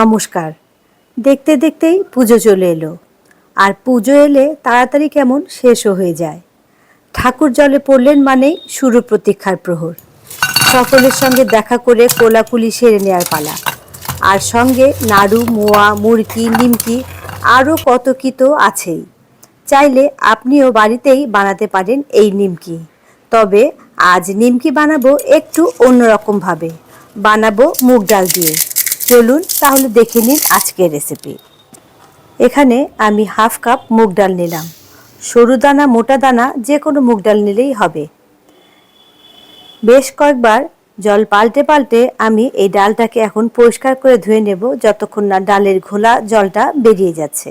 নমস্কার। দেখতে দেখতেই পুজো চলে এলো। আর পুজো এলে তাড়াতাড়ি কেমন শেষও হয়ে যায়। ঠাকুর জলে পড়লেন মানেই শুরু প্রতীক্ষার প্রহর। সকলের সঙ্গে দেখা করে কোলাকুলি সেরে নেওয়ার পালা। আর সঙ্গে নাড়ু, মোয়া মুরকি নিমকি আরও কত কি তো আছেই। চাইলে আপনিও বাড়িতেই বানাতে পারেন এই নিমকি। তবে আজ নিমকি বানাবো একটু অন্যরকমভাবে। বানাবো মুগ ডাল দিয়ে। চলুন তাহলে দেখে নিন আজকের রেসিপি এখানে আমি হাফ কাপ মুগ ডাল নিলাম। সরু দানা, মোটা দানা, যে কোনো মুগ ডাল নিলেই হবে। বেশ কয়েকবার জল পাল্টে পাল্টে আমি এই ডালটাকে এখন পরিষ্কার করে ধুয়ে নেব, যতক্ষণ না ডালের ঘোলা জলটা বেরিয়ে যাচ্ছে।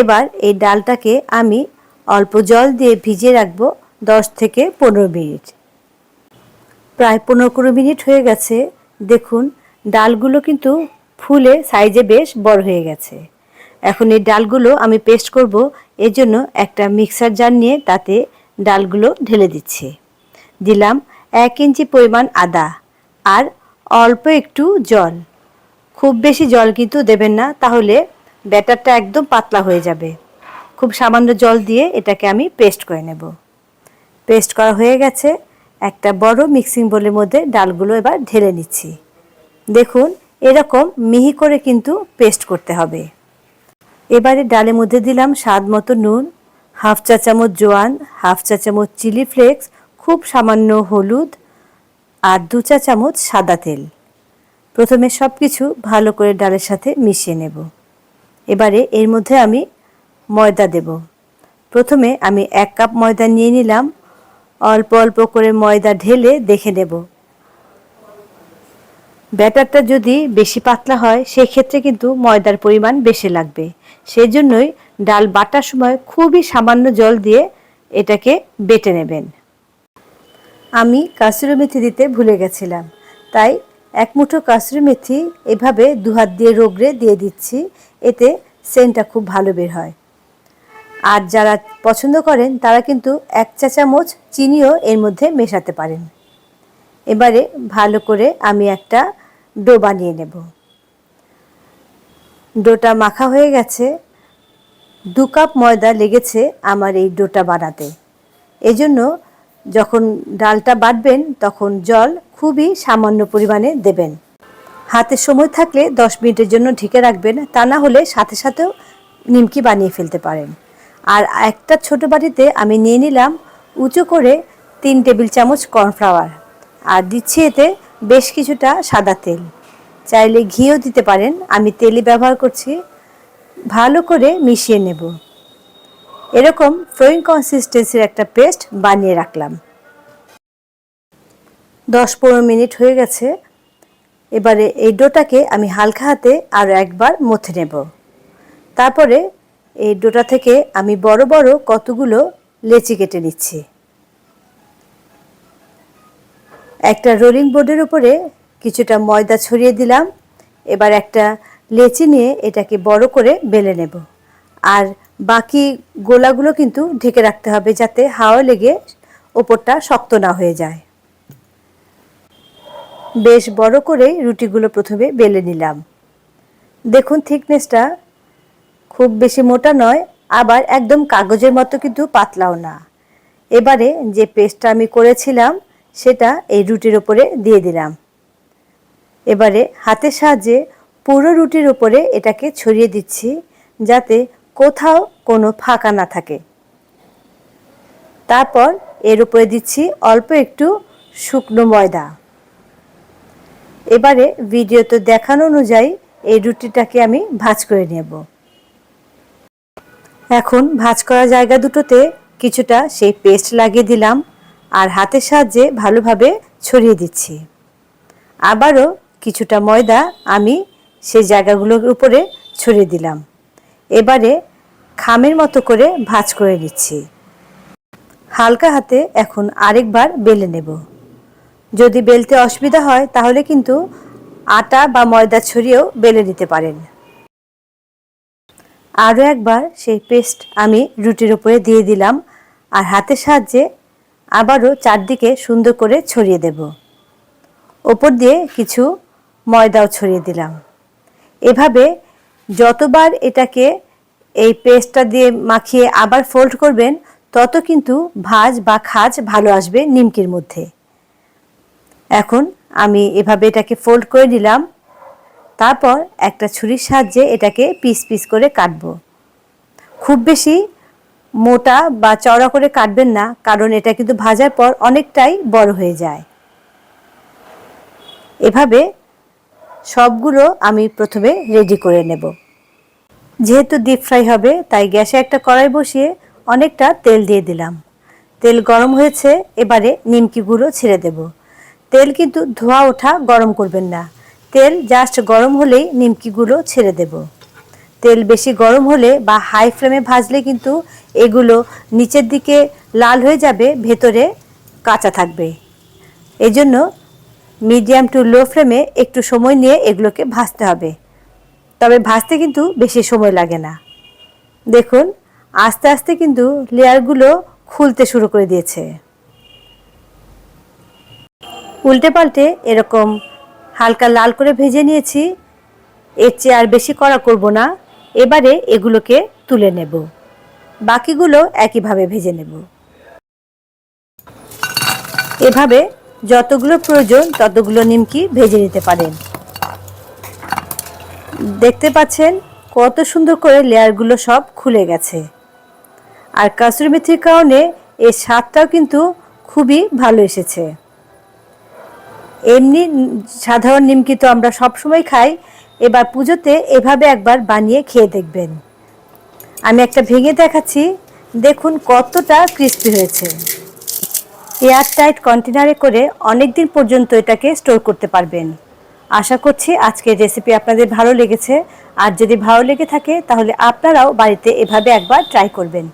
এবার এই ডালটাকে আমি অল্প জল দিয়ে ভিজিয়ে রাখব দশ থেকে পনেরো মিনিট। প্রায় পনেরো কুড়ি মিনিট হয়ে গেছে। দেখুন ডালগুলো কিন্তু ফুলে সাইজে বেশ বড় হয়ে গেছে। এখন এই ডালগুলো আমি পেস্ট করব, এর জন্য একটা মিক্সার জার নিয়ে তাতে ডালগুলো ঢেলে দিচ্ছি। দিলাম এক ইঞ্চি পরিমাণ আদা আর অল্প একটু জল। খুব বেশি জল কিন্তু দেবেন না, তাহলে ব্যাটারটা একদম পাতলা হয়ে যাবে। খুব সামান্য জল দিয়ে এটাকে আমি পেস্ট করে নেব। পেস্ট করা হয়ে গেছে, একটা বড় মিক্সিং বোলের মধ্যে ডালগুলো এবার ঢেলে নিচ্ছি। দেখুন, এরকম মিহি করে কিন্তু পেস্ট করতে হবে। এবারে ডালের মধ্যে দিলাম স্বাদ মতো নুন, হাফ চা চামচ জোয়ান, হাফ চা চামচ চিলি ফ্লেক্স, খুব সামান্য হলুদ আর দু চা চামচ সাদা তেল। প্রথমে সব কিছু ভালো করে ডালের সাথে মিশিয়ে নেব। এবারে এর মধ্যে আমি ময়দা দেব। প্রথমে আমি এক কাপ ময়দা নিয়ে নিলাম। অল্প অল্প করে ময়দা ঢেলে দেখে নেব। ব্যাটারটা যদি বেশি পাতলা হয়, সেক্ষেত্রে কিন্তু ময়দার পরিমাণ বেশি লাগবে। সেই জন্যই ডাল বাটার সময় খুবই সামান্য জল দিয়ে এটাকে বেটে নেবেন। আমি কাসুরি মেথি দিতে ভুলে গেছিলাম, তাই এক মুঠো কাসুরি মেথি এভাবে দুহাত দিয়ে রোগড়ে দিয়ে দিচ্ছি, এতে সেন্টটা খুব ভালো বের হয়। আর যারা পছন্দ করেন, তারা কিন্তু এক চা চামচ চিনিও এর মধ্যে মেশাতে পারেন। এবারে ভালো করে আমি একটা ডো বানিয়ে নেব। ডোটা মাখা হয়ে গেছে। দু কাপ ময়দা লেগেছে আমার এই ডোটা বানাতে। এজন্য যখন ডালটা বাটবেন, তখন জল খুবই সামান্য পরিমাণে দেবেন। হাতে সময় থাকলে দশ মিনিটের জন্য ঢেকে রাখবেন, তা না হলে সাথে সাথেও নিমকি বানিয়ে ফেলতে পারেন। আর একটা ছোট বাটিতে আমি নিয়ে নিলাম উঁচু করে তিন টেবিল চামচ কর্নফ্লাওয়ার। আর দিচ্ছি এতে বেশ কিছুটা সাদা তেল। চাইলে ঘিও দিতে পারেন। আমি তেলই ব্যবহার করছি। ভালো করে মিশিয়ে নেব। এরকম ফ্লোয়িং কনসিস্টেন্সির একটা পেস্ট বানিয়ে রাখলাম। দশ পনেরো মিনিট হয়ে গেছে। এবারে এই ডোটাকে আমি হালকা হাতে আরও একবার মথে নেব। তারপরে এই ডোটা থেকে আমি বড় বড় কতগুলো লেচি কেটে নিচ্ছি। একটা রোলিং বোর্ডের উপরে কিছুটা ময়দা ছড়িয়ে দিলাম। এবার একটা লেচি নিয়ে এটাকে বড় করে বেলে নেব। আর বাকি গোলাগুলো কিন্তু ঢেকে রাখতে হবে যাতে হাওয়া লেগে ওপরটা শক্ত না হয়ে যায়। বেশ বড় করে রুটিগুলো প্রথমে বেলে নিলাম। দেখুন থিকনেসটা খুব বেশি মোটা নয়, আবার একদম কাগজের মতো কিন্তু পাতলাও না। এবারে যে পেস্টটা আমি করেছিলাম সেটা এই রুটির ওপরে দিয়ে দিলাম। এবারে হাতের সাহায্যে পুরো রুটির ওপরে এটাকে ছড়িয়ে দিচ্ছি যাতে কোথাও কোনো ফাঁকা না থাকে। তারপর এর উপরে দিচ্ছি অল্প একটু শুকনো ময়দা। এবারে ভিডিওতে দেখানো অনুযায়ী এই রুটিটাকে আমি ভাজ করে নেব। এখন ভাজ করা জায়গা দুটোতে কিছুটা সেই পেস্ট লাগিয়ে দিলাম। আর হাতের সাহায্যে ভালোভাবে ছড়িয়ে দিচ্ছি। আবারও কিছুটা ময়দা আমি সেই জায়গাগুলোর উপরে ছড়িয়ে দিলাম। এবারে খামের মতো করে ভাজ করে নিচ্ছি। হালকা হাতে এখন আরেকবার বেলে নেব। যদি বেলতে অসুবিধা হয়, তাহলে কিন্তু আটা বা ময়দা ছড়িয়েও বেলে নিতে পারেন। আরও একবার সেই পেস্ট আমি রুটির উপরে দিয়ে দিলাম। আর হাতের সাহায্যে আবারও চারদিকে সুন্দর করে ছড়িয়ে দেব। ওপর দিয়ে কিছু ময়দাও ছড়িয়ে দিলাম। এভাবে যতবার এটাকে এই পেস্টটা দিয়ে মাখিয়ে আবার ফোল্ড করবেন, তত কিন্তু ভাজ বা খাজ ভালো আসবে নিমকির মধ্যে। এখন আমি এভাবে এটাকে ফোল্ড করে নিলাম। তারপর একটা ছুরির সাহায্যে এটাকে পিস পিস করে কাটবো। খুব বেশি মোটা বা চওড়া করে কাটবেন না, কারণ এটা কিন্তু ভাজার পর অনেকটাই বড় হয়ে যায়। এভাবে সবগুলো আমি প্রথমে রেডি করে নেব। যেহেতু ডিপ ফ্রাই হবে, তাই গ্যাসে একটা কড়াই বসিয়ে অনেকটা তেল দিয়ে দিলাম। তেল গরম হয়েছে, এবারে নিমকিগুলো ছেড়ে দেব। তেল কিন্তু ধোয়া ওঠা গরম করবেন না। তেল জাস্ট গরম হলেই নিমকিগুলো ছেড়ে দেব। তেল বেশি গরম হলে বা হাই ফ্লেমে ভাজলে কিন্তু এগুলো নিচের দিকে লাল হয়ে যাবে, ভেতরে কাঁচা থাকবে। এই জন্য মিডিয়াম টু লো ফ্লেমে একটু সময় নিয়ে এগুলোকে ভাজতে হবে। তবে ভাজতে কিন্তু বেশি সময় লাগে না। দেখুন, আস্তে আস্তে কিন্তু লেয়ারগুলো খুলতে শুরু করে দিয়েছে। উল্টে পাল্টে এরকম হালকা লাল করে ভেজে নিয়েছি। এর চেয়ে আর বেশি করা করব না। এবারে এগুলোকে তুলে নেব। বাকিগুলো একইভাবে ভেজে নেব। এভাবে যতগুলো প্রয়োজন ততগুলো নিমকি ভেজে নিতে পারেন। দেখতে পাচ্ছেন কত সুন্দর করে লেয়ারগুলো সব খুলে গেছে। আর কাসুরি মেথির কারণে এর স্বাদটাও কিন্তু খুবই ভালো এসেছে। এমনি সাধারণ নিমকি তো আমরা সবসময় খাই এবার পুজোতে এভাবে একবার বানিয়ে খেয়ে দেখবেন। আমি একটা ভেঙে দেখাচ্ছি। দেখুন কতটা ক্রিস্পি হয়েছে। এয়ার টাইট কন্টেনারে করে অনেক দিন পর্যন্ত এটাকে স্টোর করতে পারবেন। আশা করছি আজকের রেসিপি আপনাদের ভালো লেগেছে। আর যদি ভালো লেগে থাকে, তাহলে আপনারাও বাড়িতে এভাবে একবার ট্রাই করবেন।